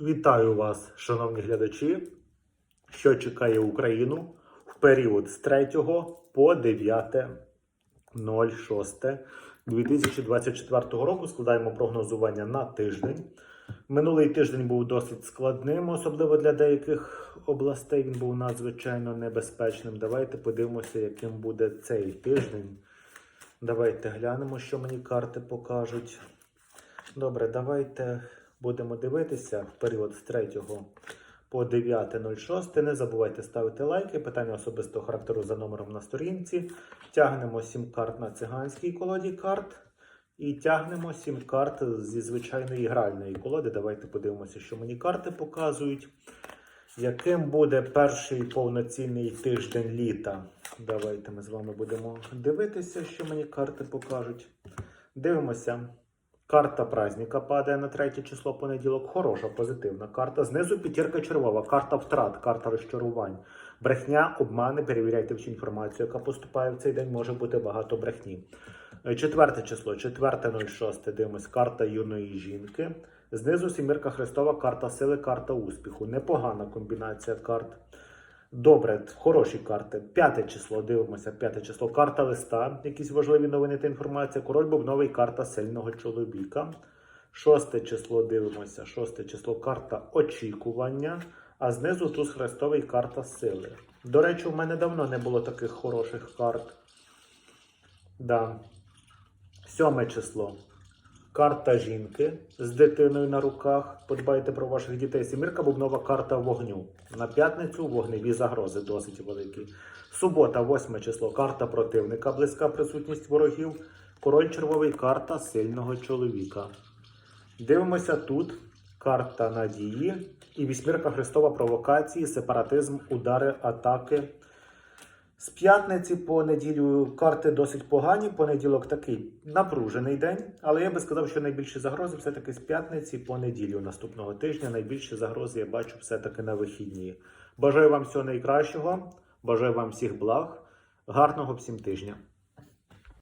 Вітаю вас, шановні глядачі, що чекає Україну в період з 3 по 9.06.2024 року. Складаємо прогнозування на тиждень. Минулий тиждень був досить складним, особливо для деяких областей. Він був надзвичайно небезпечним. Давайте подивимося, яким буде цей тиждень. Давайте глянемо, що мені карти покажуть. Добре, давайте будемо дивитися в період з 3 по 9.06. Не забувайте ставити лайки. Питання особистого характеру за номером на сторінці. Тягнемо 7 карт на циганській колоді карт. І тягнемо 7 карт зі звичайної гральної колоди. Давайте подивимося, що мені карти показують. Яким буде перший повноцінний тиждень літа? Давайте ми з вами будемо дивитися, що мені карти покажуть. Дивимося. Карта праздника падає на третє число понеділок. Хороша, позитивна карта. Знизу п'ятірка червова, карта втрат, карта розчарувань. Брехня, обмани. Перевіряйте всю інформацію, яка поступає в цей день. Може бути багато брехні. Е, Четверте число, 4.06. Дивимось, карта юної жінки. Знизу сімірка Христова, карта сили, карта успіху. Непогана комбінація карт. Добре, хороші карти. П'яте число, дивимося, п'яте число. Карта листа, якісь важливі новини та інформація. Король бубновий, карта сильного чоловіка. Шосте число дивимося. Шосте число карта очікування. А знизу туз хрестовий карта сили. До речі, у мене давно не було таких хороших карт. Да. Сьоме число. Карта жінки з дитиною на руках. Подбайте про ваших дітей. Сімірка бубнова карта вогню. На п'ятницю вогневі загрози досить великі. Субота, восьме число. Карта противника, близька присутність ворогів. Король червовий карта сильного чоловіка. Дивимося тут. Карта надії і вісьмірка Христова провокації, сепаратизм, удари, атаки. З п'ятниці по неділю карти досить погані. Понеділок такий напружений день, але я би сказав, що найбільші загрози все-таки з п'ятниці по неділю наступного тижня. Найбільші загрози я бачу все-таки на вихідні. Бажаю вам всього найкращого, бажаю вам всіх благ, гарного всім тижня.